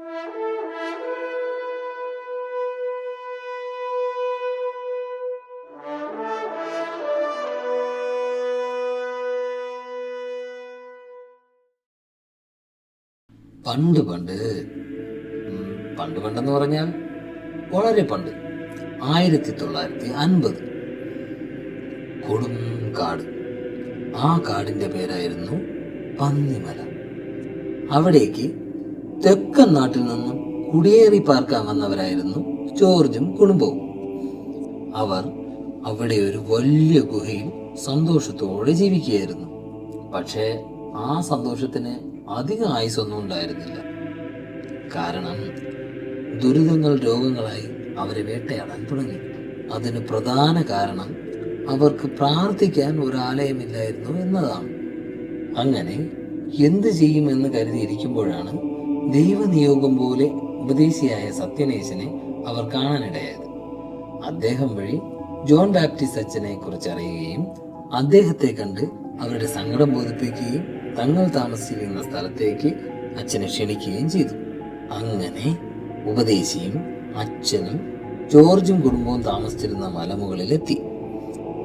പണ്ട് പണ്ട് പണ്ട് പണ്ടെന്ന് പറഞ്ഞാൽ വളരെ പണ്ട്. ആയിരത്തി തൊള്ളായിരത്തി അൻപത്. കൊടും കാട്. ആ കാടിന്റെ പേരായിരുന്നു പന്നിമല. അവിടേക്ക് തെക്കൻ നാട്ടിൽ നിന്നും കുടിയേറി പാർക്കാൻ വന്നവരായിരുന്നു ജോർജും കുടുംബവും. അവർ അവിടെ ഒരു വലിയ ഗുഹയിൽ സന്തോഷത്തോടെ ജീവിക്കുകയായിരുന്നു. പക്ഷേ ആ സന്തോഷത്തിന് അധിക ആയുസൊന്നും ഉണ്ടായിരുന്നില്ല. കാരണം ദുരിതങ്ങൾ രോഗങ്ങളായി അവരെ വേട്ടയാടാൻ തുടങ്ങി. അതിന് പ്രധാന കാരണം അവർക്ക് പ്രാർത്ഥിക്കാൻ ഒരാലയമില്ലായിരുന്നു എന്നതാണ്. അങ്ങനെ എന്ത് ചെയ്യുമെന്ന് കരുതിയിരിക്കുമ്പോഴാണ് ദൈവനിയോഗം പോലെ ഉപദേശിയായ സത്യനേശനെ അവർ കാണാനിടയായത്. അദ്ദേഹം വഴി ജോൺ ബാപ്റ്റിസ്റ്റ് അച്ഛനെ കുറിച്ച് അറിയുകയും അദ്ദേഹത്തെ കണ്ട് അവരുടെ സങ്കടം ബോധിപ്പിക്കുകയും തങ്ങൾ താമസിക്കുന്ന സ്ഥലത്തേക്ക് അച്ഛനെ ക്ഷണിക്കുകയും ചെയ്തു. അങ്ങനെ ഉപദേശിയും അച്ഛനും ജോർജും കുടുംബവും താമസിച്ചിരുന്ന മലമുകളിലെത്തി.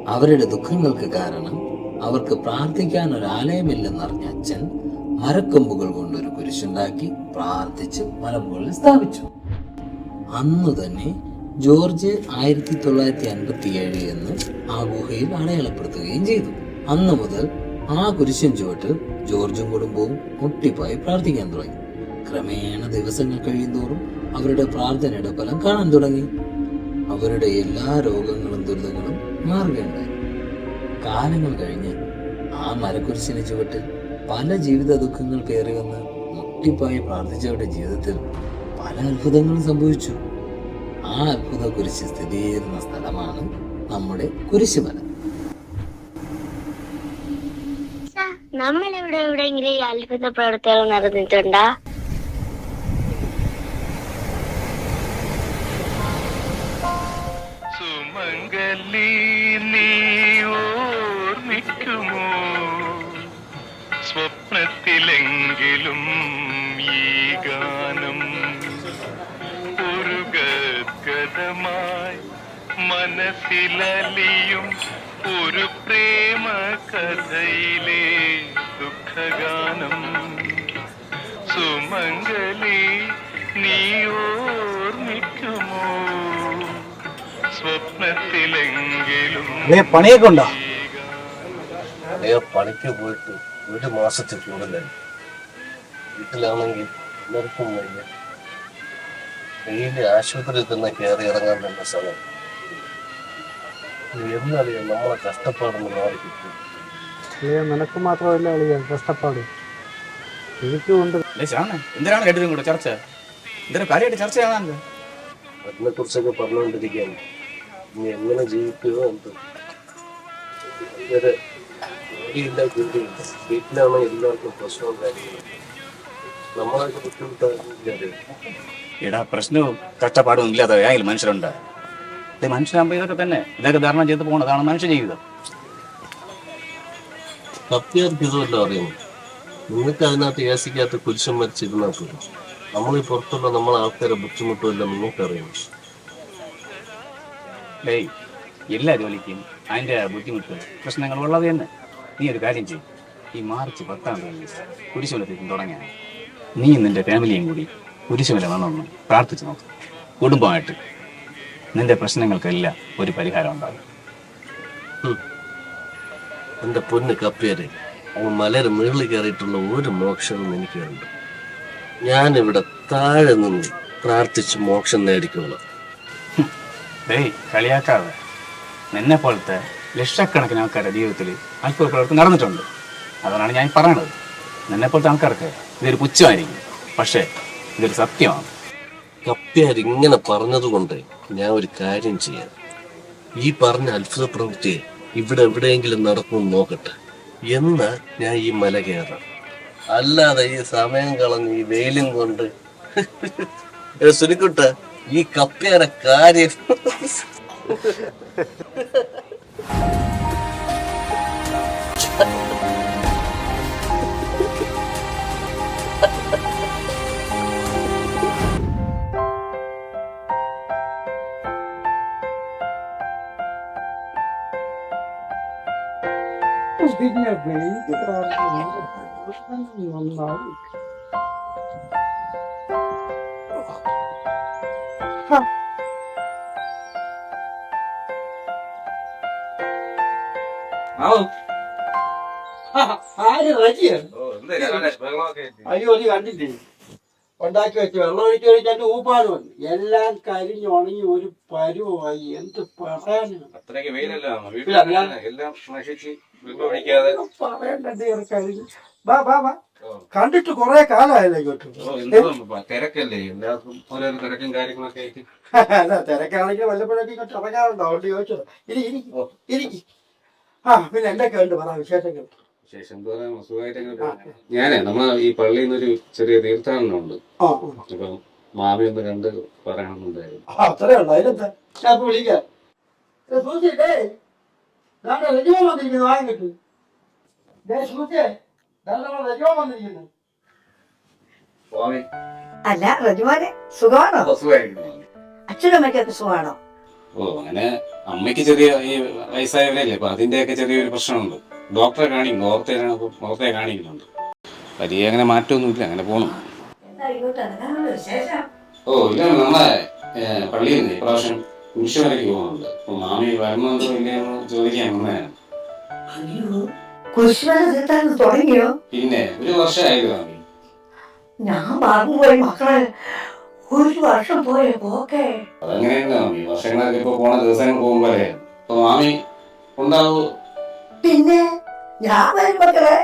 അവരുടെ ദുഃഖങ്ങൾക്ക് കാരണം അവർക്ക് പ്രാർത്ഥിക്കാൻ ഒരു ആലയമില്ലെന്നറിഞ്ഞ അച്ഛൻ മരക്കൊമ്പുകൾ ഒരു കുരിശുണ്ടാക്കി പ്രാർത്ഥിച്ച് മലമുകളിൽ സ്ഥാപിച്ചു. അന്ന് തന്നെ ജോർജ് ആയിരത്തി തൊള്ളായിരത്തി അൻപത്തി ഏഴ് എന്ന് ആ ഗുഹയിൽ അടയാളപ്പെടുത്തുകയും ചെയ്തു. അന്ന് മുതൽ ആ കുരിശൻ ചുവട്ടിൽ ജോർജും കുടുംബവും മുട്ടിപ്പായി പ്രാർത്ഥിക്കാൻ തുടങ്ങി. ക്രമേണ ദിവസങ്ങൾ കഴിയുന്തോറും അവരുടെ പ്രാർത്ഥനയുടെ ഫലം കാണാൻ തുടങ്ങി. അവരുടെ എല്ലാ രോഗങ്ങളും ദുരിതങ്ങളും മാറുകയുണ്ടായി. കാലങ്ങൾ കഴിഞ്ഞ് ആ മരക്കുരിശിന് ചുവട്ടിൽ പല ജീവിത ദുഃഖങ്ങൾ കയറി വന്ന് മുട്ടിപ്പായി പ്രാർത്ഥിച്ചവരുടെ ജീവിതത്തിൽ പല അത്ഭുതങ്ങളും സംഭവിച്ചു. ആ അത്ഭുത കുരിശ് സ്ഥിതി ചെയ്യുന്ന സ്ഥലമാണ് നമ്മുടെ കുരിശുമല. നമ്മൾ ഇവിടെ എവിടെയെങ്കിലും ഈ അത്ഭുത പ്രവർത്തികൾ നടന്നിട്ടുണ്ടോ? സ്വപ്നത്തിലെങ്കിലും ഈ ഗാനം ഒരു ഗദ്ഗതമായി മനസ്സിലലിയും ഒരു പ്രേമ കഥയിലെ ദുഃഖഗാനം. സുമംഗലി നീ ഓർമ്മിക്കുമോ? സ്വപ്നത്തിലെങ്കിലും പണിയൊക്കെ ഉണ്ടോ? പണിക്ക് പോയിട്ട് ഒരു മാസത്തിൽ കൂടുതലായി. വീട്ടിലാണെങ്കിൽ എല്ലാവർക്കും വയ്യ. ഡെയിലി ആശുപത്രിയിൽ തന്നെ കയറി ഇറങ്ങാൻ തന്നെ സമയം. എന്നറിയാം നമ്മളെ കഷ്ടപ്പാടൊന്ന് മാറി കിട്ടും. നിനക്ക് മാത്രമല്ല അളിയ കഷ്ടപ്പാട്. എനിക്കും ഉണ്ട്. എന്തിനാണ് രണ്ടുപേരും കൂടെ ചർച്ച? എന്തിനാ കാര്യമായിട്ട് ചർച്ച ചെയ്യാണല്ലോ അതിനെ കുറിച്ചൊക്കെ പറഞ്ഞുകൊണ്ടിരിക്കുകയാണ്. ഇനി എങ്ങനെ ജീവിക്കുമോ എന്ത്? ഇവരെ ജോലിയില്ല ജോലിയില്ല വീട്ടിലാണ് എല്ലാവർക്കും പ്രശ്നവും കാര്യങ്ങളും. നമ്മളൊക്കെ എടാ പ്രശ്നവും കഷ്ടപ്പാടും ഇല്ലാതെ ഏതെങ്കിലും മനുഷ്യരുണ്ട്. ഇത് മനുഷ്യനാകുമ്പോൾ ഇതൊക്കെ തന്നെ. ഇതൊക്കെ ധാരണ ചെയ്ത് പോകണതാണ് മനുഷ്യ ജീവിതം. കപ്പ്യാർക്ക് ഇതുമല്ലോ അറിയുന്നു നിങ്ങൾക്ക് അതിനകത്ത് ഏസിക്കകത്ത് കുരിശം മരിച്ചിരുന്നാൽ പോലും നമ്മൾ ഈ പുറത്തുള്ള നമ്മളെ ആൾക്കാരെ ബുദ്ധിമുട്ടുമില്ല നിങ്ങൾക്ക് അറിയണം ഡേയ് എല്ലാ ജോലിക്കും. അതിന്റെ ബുദ്ധിമുട്ട് പ്രശ്നങ്ങൾ ഉള്ളത് തന്നെ. നീ ഒരു കാര്യം ചെയ്യും. ഈ മാർച്ച് പത്താം തീയതി കുരിശുമലത്തേക്കും തുടങ്ങിയ നീ നിന്റെ ഫാമിലിയും കൂടി കുരിശുമല വന്നൊന്ന് പ്രാർത്ഥിച്ചു നോക്ക്. കുടുംബമായിട്ട് നിന്റെ പ്രശ്നങ്ങൾക്കെല്ലാം ഒരു പരിഹാരം ഉണ്ടാകും. എന്റെ പൊന്ന് കപ്പേരെ അങ്ങ് മലയുടെ മുകളിൽ കയറിയിട്ടുള്ള ഒരു മോക്ഷവും എനിക്ക് വേണ്ട. ഞാനിവിടെ താഴെ നിന്ന് പ്രാർത്ഥിച്ച് മോക്ഷം നേടിക്കോളാം. ഡേയ് കളിയാക്കാതെ. നിന്നെ പോലത്തെ ലക്ഷക്കണക്കിന് ആൾക്കാരുടെ ജീവിതത്തിൽ അത്ഭുത പ്രവർത്തനം നടന്നിട്ടുണ്ട്. അതാണ് ഞാൻ പറയണത് നിന്നെ പോലത്തെ ആൾക്കാർക്ക് ഇതൊരു പുച്ഛമായിരിക്കും. പക്ഷേ ഇതൊരു സത്യമാണ്. കപ്പ്യാർ ഇങ്ങനെ പറഞ്ഞതുകൊണ്ട് ഞാൻ ഒരു കാര്യം ചെയ്യാം. ഈ പറഞ്ഞ അത്ഭുത പ്രവൃത്തി ഇവിടെ എവിടെയെങ്കിലും നടക്കുമെന്ന് നോക്കട്ടെ. എന്ന് ഞാൻ ഈ മല കയറാം. അല്ലാതെ ഈ സമയം കളഞ്ഞ് ഈ വെയിലും കൊണ്ട്. സുനിക്കുട്ട ഈ കപ്പ്യാരെ കാര്യം. ആര് റജിയാണ് അയ്യോ നീ കണ്ടില്ലേ ഉണ്ടാക്കി വെച്ച് വെള്ളം ഒഴിച്ച് ഒഴിച്ചാൽ ഊപ്പാട് വന്നു. എല്ലാം കരിഞ്ഞു ഉണങ്ങി ഒരു പരുവായി. എന്ത് പറയാനാണ് പറയണ്ടേ കഴിഞ്ഞു ബാ ബാ വാ. കണ്ടിട്ട് കൊറേ കാലമായല്ലോ ഇങ്ങോട്ട്. തിരക്കല്ലേ? എല്ലാവർക്കും ഓരോരോ തിരക്കും കാര്യങ്ങളൊക്കെ ആയിട്ട്. അല്ല തിരക്കാണെങ്കിൽ വല്ലപ്പോഴൊക്കെ ഇങ്ങോട്ട് ഇറങ്ങാറുണ്ടോ? അതുകൊണ്ട് ചോദിച്ചത്. ഇരി ഇരിക്കും ഇരിക്കും ആ പിന്നെ എന്തൊക്കെ ഉണ്ട്? പറ വിശേഷങ്ങൾ. ശേഷം. ഞാനേ നമ്മളെ ഈ പള്ളിയിൽ നിന്നൊരു ചെറിയ തീർത്ഥാടനം ഉണ്ട് അപ്പം മാമി ഒന്ന് കണ്ട് പറയണമെന്നുണ്ടായിരുന്നു അത്രേ ഉള്ളു. അതിനെന്താ ഞാൻ വിളിക്കാം. സൂസി, ഡേയ്, ദാണ്ടെ അല്ല റജുമാനെ സുഖമാണോ? സുഖമായിരിക്കുന്നു. അച്ഛനും അമ്മയ്ക്കൊക്കെ സുഖമാണോ? ഓ അങ്ങനെ അമ്മയ്ക്ക് ചെറിയ ഈ വയസ്സായവരല്ലേ അപ്പൊ അതിന്റെയൊക്കെ ചെറിയൊരു പ്രശ്നമുണ്ട്. ഡോക്ടറെ കാണിക്കുന്നു ഓർത്തെ ഓർത്തെ കാണിക്കുന്നുണ്ട്. വലിയ അങ്ങനെ മാറ്റമൊന്നുമില്ല അങ്ങനെ പോണു. ഓ ഇല്ല നമ്മളെ പള്ളിയിൽ നിന്ന് ഇപ്രാവശ്യം കുരിശുമലയ്ക്ക് പോകുന്നുണ്ട് അപ്പൊ മാമി വരുന്നുണ്ടോ ഇല്ലയോ ചോദിക്കാൻ വന്നതാണ്. അയ്യോ കുരിശുമല തീർത്ഥാടനം തുടങ്ങിയോ? പിന്നെ ഒരു വർഷമായത് ഞാൻ ഞാൻ പോയി മക്കളെ ഒരു വർഷം പോയ പോക്കേ? അതങ്ങനെയല്ല മാമി വർഷങ്ങളൊക്കെ ഇപ്പൊ പോണ ദിവസങ്ങൾ പോകുമ്പോഴേ. അപ്പൊ മാമി ഉണ്ടാവൂ. പിന്നെ ഞാൻ വരും മക്കളെ.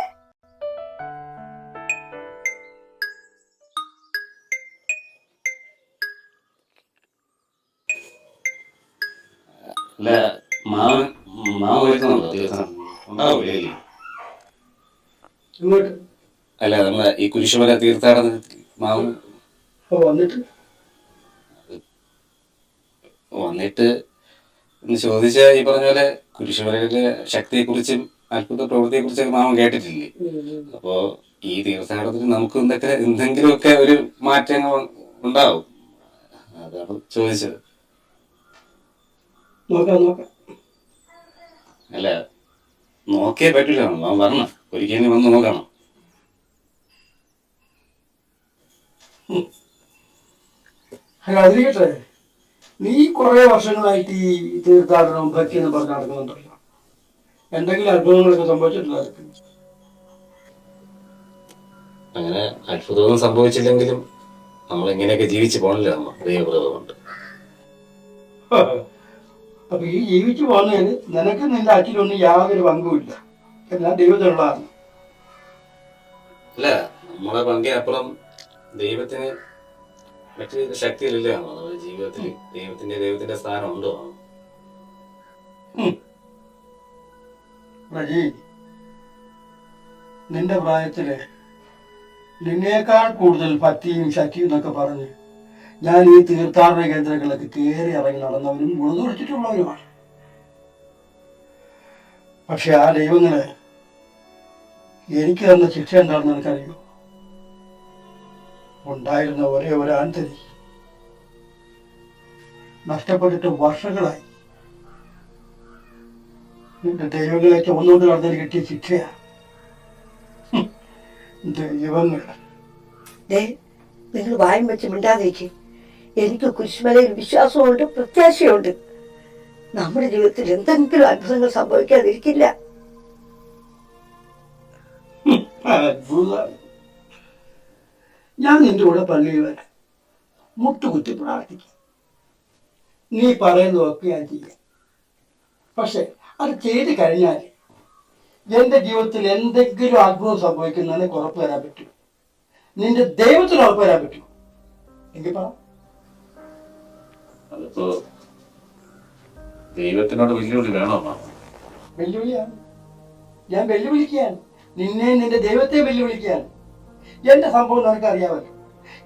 അല്ല മാമൻ മാമ വരുന്നുണ്ടോ? ദിവസം. ഉണ്ടാവില്ലേ അല്ല നമ്മളെ ഈ കുരിശുമല തീർത്ഥാടനത്തിൽ മാവും വന്നിട്ട്? വന്നിട്ട് എന്ന് ചോദിച്ച ഈ പറഞ്ഞ പോലെ കുരിശുമലയുടെ ശക്തിയെ കുറിച്ചും അത്ഭുത പ്രവൃത്തിയെ കുറിച്ചൊക്കെ മാമൻ കേട്ടിട്ടില്ലേ? അപ്പോ ഈ തീർത്ഥാടനത്തിന് നമുക്ക് എന്തൊക്കെ എന്തെങ്കിലുമൊക്കെ ഒരു മാറ്റങ്ങൾ ഉണ്ടാവും. അതാണ് ചോദിച്ചത്. അല്ല നോക്കിയേ പറ്റില്ല മാമൻ വരണം ഒരിക്കലും വന്ന് നോക്കാം അല്ല അതിരിക്കട്ടെ. നീ കുറെ വർഷങ്ങളായിട്ട് ഈ തീർത്ഥാടനം ഭക്തി എന്ന് പറഞ്ഞ് നടക്കുന്നുണ്ടല്ലോ. എന്തെങ്കിലും അത്ഭുതങ്ങളൊക്കെ സംഭവിച്ചിട്ടുണ്ടായിരിക്കും അങ്ങനെ അത്ഭുതമൊന്നും സംഭവിച്ചില്ലെങ്കിലും നമ്മൾ എങ്ങനെയൊക്കെ ജീവിച്ചു പോകണല്ലോ നമ്മൾ? ദൈവപ്രതമുണ്ട് അപ്പൊ ഈ ജീവിച്ചു പോകുന്നതിന് നിനക്ക് നിന്റെ അച്ഛനൊന്നും യാതൊരു പങ്കുമില്ല എല്ലാം ദൈവത്തിനുള്ളതാണ്. അല്ല നമ്മളെ പങ്കിനപ്പുറം ദൈവത്തിന് മറ്റു ശക്തിയിലില്ല നമ്മുടെ ജീവിതത്തിൽ ദൈവത്തിന്റെ ദൈവത്തിന്റെ സ്ഥാനം ഉണ്ടോ? റജി നിന്റെ പ്രായത്തിൽ നിന്നേക്കാൾ കൂടുതൽ ഭക്തിയും ശക്തിയും എന്നൊക്കെ പറഞ്ഞ് ഞാൻ ഈ തീർത്ഥാടന കേന്ദ്രങ്ങളിലൊക്കെ കയറി ഇറങ്ങി നടന്നവരും ഗുണതൊഴിച്ചിട്ടുള്ളവരുമാണ് പക്ഷെ ആ ദൈവങ്ങൾ എനിക്ക് തന്ന ശിക്ഷ എന്താണെന്ന് എനിക്കറിയോ ഉണ്ടായിരുന്ന ഒരേ ഒരു ആന്തരി നഷ്ടപ്പെട്ടിട്ട് വർഷങ്ങളായി. നിന്റെ ദൈവങ്ങളെ ചുമന്നുകൊണ്ട് നടന്നതിന് കിട്ടിയ ശിക്ഷയാ. ദൈവങ്ങൾ നിങ്ങൾ വായും വെച്ച് മിണ്ടാതിരിക്കും. എനിക്ക് കുരിശുമലയിൽ വിശ്വാസമുണ്ട് പ്രത്യാശയുണ്ട്. നമ്മുടെ ജീവിതത്തിൽ എന്തെങ്കിലും അത്ഭുതങ്ങൾ സംഭവിക്കാതിരിക്കില്ല. ഞാൻ നിന്റെ കൂടെ പള്ളിയിൽ വരാം. മുട്ടുകുത്തി പ്രാർത്ഥിക്കാം. നീ പറയുന്നതൊക്കെ ഞാൻ ചെയ്യാം. പക്ഷെ അത് ചെയ്ത് കഴിഞ്ഞാൽ എന്റെ ജീവിതത്തിൽ എന്തെങ്കിലും അത്ഭുതം സംഭവിക്കുന്നതിന് ഉറപ്പ് തരാൻ പറ്റും. നിന്റെ ദൈവത്തിന് ഉറപ്പ് തരാൻ പറ്റും. എങ്കിൽ പറ. അതിപ്പോ ദൈവത്തിനോട് വെല്ലുവിളി വേണോ വെല്ലുവിളിയാണ്. ഞാൻ വെല്ലുവിളിക്കുകയാണ്. നിന്നെ നിന്റെ ദൈവത്തെ വെല്ലുവിളിക്കുകയാണ് എന്റെ സംഭവം നിനക്ക് അറിയാമല്ലോ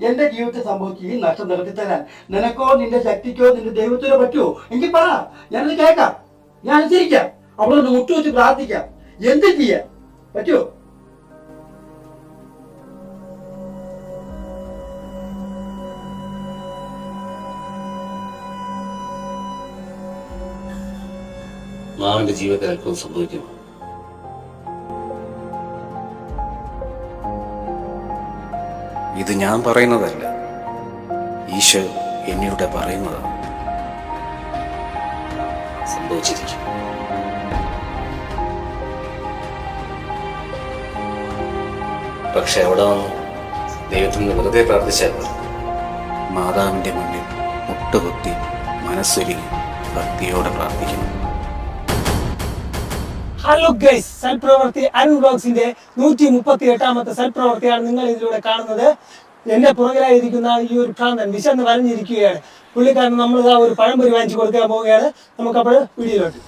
എന്റെ ജീവിതത്തെ സംഭവിച്ച് ഈ നഷ്ടം നിരത്തി തരാൻ നിനക്കോ നിന്റെ ശക്തിക്കോ നിന്റെ ദൈവത്തിനോ പറ്റുമോ? എനിക്ക് പറ. ഞാനത് കേൾക്കാം. ഞാൻ അനുസരിക്കാം. അവിടെ നിന്ന് മുട്ടുവെച്ച് പ്രാർത്ഥിക്കാം. എന്ത് ചെയ്യാം പറ്റുമോ? മാമന്റെ ജീവിതത്തിൽ അല്പം സംഭവിക്കുമോ? ഇത് ഞാൻ പറയുന്നതല്ല. ഈശോ എന്നിലൂടെ പറയുന്നതാണ് സംഭവിച്ചിരിക്കും. പക്ഷെ അവിടെ വന്ന് ദൈവത്തിന് വെറുതെ പ്രാർത്ഥിച്ചാൽ മതി. മാതാവിന്റെ മുന്നിൽ മുട്ടുകുത്തി മനസ്സൊരുങ്ങി ഭക്തിയോടെ പ്രാർത്ഥിക്കണം ഹലോ ഗൈസ് സൽപ്രവർത്തി അരുൺ ബ്ലോഗ്സിന്റെ നൂറ്റി മുപ്പത്തി എട്ടാമത്തെ സൽപ്രവർത്തിയാണ് നിങ്ങൾ ഇതിലൂടെ കാണുന്നത്. എന്റെ പുറകിലായിരിക്കുന്ന ഈ ഒരു ഭ്രാന്തൻ വിശന്ന് വരഞ്ഞിരിക്കുകയാണ്. പുള്ളിക്കാരൻ നമ്മൾ ഇതാ ഒരു പഴംപൊരി വാങ്ങിച്ചു കൊടുക്കാൻ പോവുകയാണ്. നമുക്കപ്പോൾ വീഡിയോയിലോട്ട്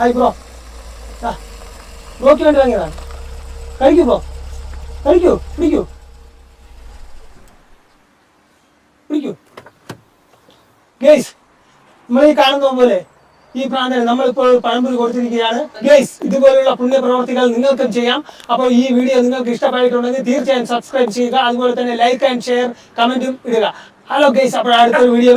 ഹായ് ബ്രോ. ബ്രോക്ക് വേണ്ടി വാങ്ങിയതാണ് കഴിക്കൂ ബ്രോ. കഴിക്കൂ പിടിക്കൂ പിടിക്കൂ ഗൈസ് നമ്മൾ ഈ കാണുന്ന പോലെ ഈ പ്രാന്തന് നമ്മളിപ്പോൾ പഴംപൊരി കൊടുത്തിരിക്കുകയാണ്. ഗൈസ് ഇതുപോലുള്ള പുണ്യപ്രവർത്തികൾ നിങ്ങൾക്കും ചെയ്യാം. അപ്പോൾ ഈ വീഡിയോ നിങ്ങൾക്ക് ഇഷ്ടമായിട്ടുണ്ടെങ്കിൽ തീർച്ചയായും സബ്സ്ക്രൈബ് ചെയ്യുക. അതുപോലെ തന്നെ ലൈക്ക് ആൻഡ് ഷെയർ കമന്റും ഇടുക. ഹലോ ഗൈസ് അപ്പോൾ അടുത്തൊരു വീഡിയോ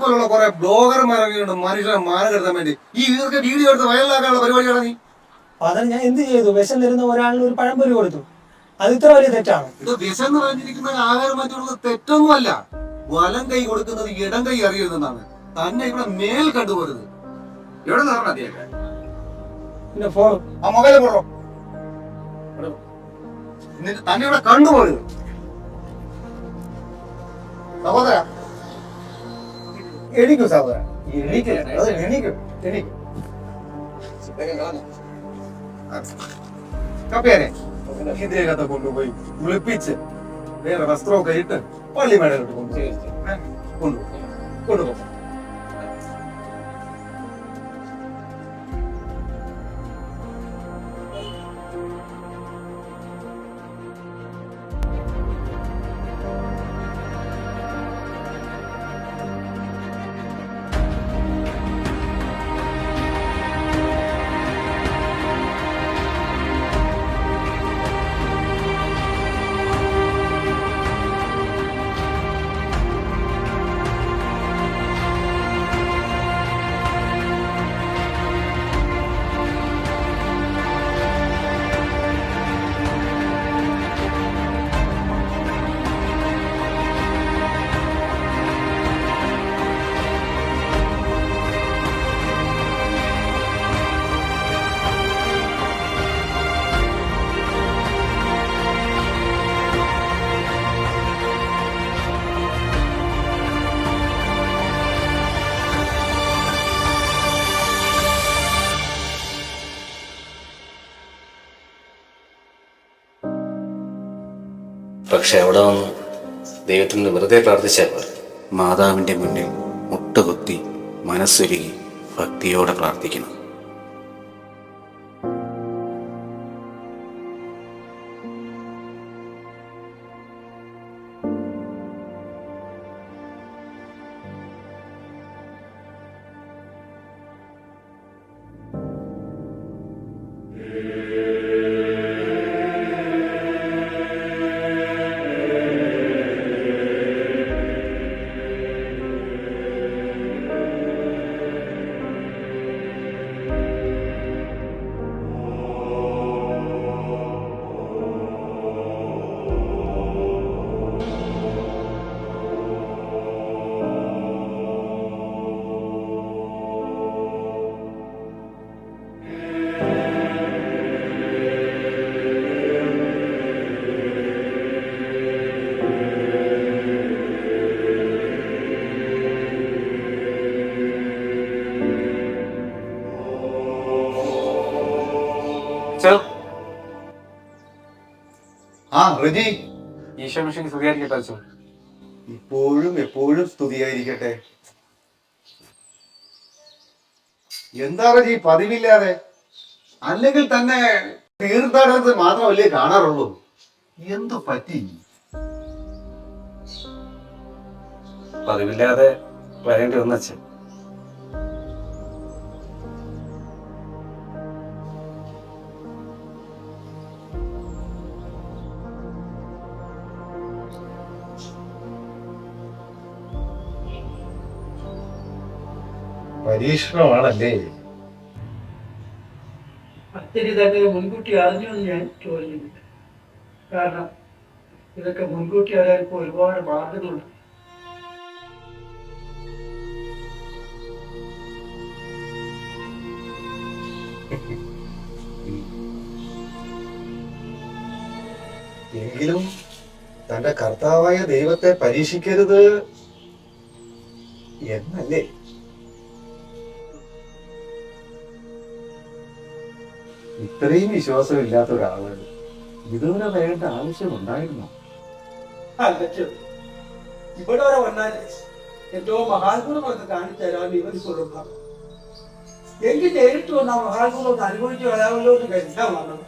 പോലുള്ള കുറെ ബ്ലോഗർമാരൊക്കെയുണ്ട് മനുഷ്യരെ മാനം വേണ്ടി. ഈ ഇതൊക്കെ വീഡിയോ എടുത്ത് വയലിലാക്കാനുള്ള പരിപാടിയാണ് നീ? ഞാൻ എന്ത് ചെയ്തു? വിഷം തരുന്ന ഒരാളിന് ഒരു പഴംപൊരി കൊടുത്തു. അത് ഇത്ര വലിയ തെറ്റാണ്. ഇത് വിശന്ന് പറഞ്ഞിരിക്കുന്ന ആഹാരം മാറ്റി കൊടുക്കുന്നത് തെറ്റൊന്നുമല്ല. വലം കൈ കൊടുക്കുന്നത് ഇടം കൈ അറിയരുതെന്നാണ്. തന്നെ ഇവിടെ മേൽ കണ്ടുപോരുത്. എവിടെ നിന്ന് അതിയൊക്കെ പിന്നെ ഫോൺ. ആ മൊബൈൽ കൊള്ളോ തന്നെ ഇവിടെ കണ്ടുപോരുത്. സഹോദര. എണീക്കും സഹോദര. എണീക്കൂ അത് എണീക്കൂ. എണീക്കൂ. കപ്പേനെ ഇതിനകത്ത് കൊണ്ടുപോയി കുളിപ്പിച്ച് വേറെ വസ്ത്രമൊക്കെ ഇട്ട് പള്ളി മേടയിലോട്ട് കൊണ്ടുപോയി ഏ? കൊണ്ടുപോകും കൊണ്ടുപോകും പക്ഷെ അവിടെ വന്ന് ദൈവത്തിന് വെറുതെ പ്രാർത്ഥിച്ചാൽ പോലെ മാതാവിന്റെ മുന്നിൽ മുട്ടുകുത്തി മനസ്സൊരുങ്ങി ഭക്തിയോടെ പ്രാർത്ഥിക്കണം. ആ റജി ഈശോ മിഷൻ സ്തുതിയായിരിക്കട്ടെ അച്ഛൻ ഇപ്പോഴും എപ്പോഴും സ്തുതിയായിരിക്കട്ടെ. എന്താ റജി പതിവില്ലാതെ? അല്ലെങ്കിൽ തന്നെ തീർത്ഥാടനത്തിൽ മാത്രമല്ലേ കാണാറുള്ളൂ? എന്തു പറ്റി? പതിവില്ലാതെ വരേണ്ടി വന്നച്ഛൻ പരീക്ഷണമാണല്ലേ? പത്തിരി തന്നെ മുൻകൂട്ടി അറിഞ്ഞു എന്ന് ഞാൻ ചോദിക്കുന്നു കാരണം ഇതൊക്കെ മുൻകൂട്ടി അറിയാൻ ഇപ്പോൾ ഒരുപാട് മാർഗങ്ങളുണ്ട്. എങ്കിലും തന്റെ കർത്താവായ ദൈവത്തെ പരീക്ഷിക്കരുത് എന്നല്ലേ? ഇത്രയും വിശ്വാസം ഇല്ലാത്ത ഒരാളാണ് ഇതുവരെ വരേണ്ട ആവശ്യമുണ്ടായിരുന്നോ അല്ലച്ചോ ഇവിടെ വരെ വന്നാൽ ഏറ്റവും മഹാത്ഭുതങ്ങളൊക്കെ കാണിച്ചു തരാൻ ഇവർ കൊള്ളുക എനിക്ക് നേരിട്ട് വന്ന മഹാത്ഭുതം അനുഭവിച്ചു വരാമല്ലോ എന്ന് കരുതാൻ വന്നത്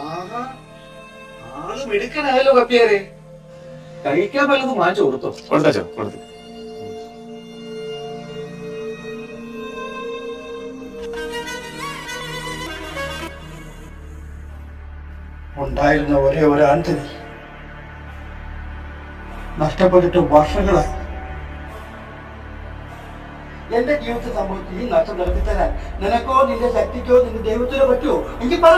ആഹാ. ആൾ മിടുക്കനായല്ലോ കപ്പിയാരെ. കഴിക്കാൻ വല്ലതും വാങ്ങിച്ചു കൊടുത്തോ? കൊടുത്തച്ചോ കൊടുത്തു. ഉണ്ടായിരുന്ന ഒരേ ഒരു ആന്റണി നഷ്ടപ്പെട്ടിട്ട് വർഷങ്ങളായി. എന്റെ ജീവിതത്തിൽ സംഭവിച്ച ഈ നഷ്ടം നിരത്തി തരാൻ. നിനക്കോ നിന്റെ ശക്തിക്കോ നിന്റെ ദൈവത്തിനോ പറ്റുമോ? എനിക്ക് പറ.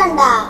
അച്ഛ നടന്നിട്ടുണ്ടാ നടന്നിട്ടുണ്ടാ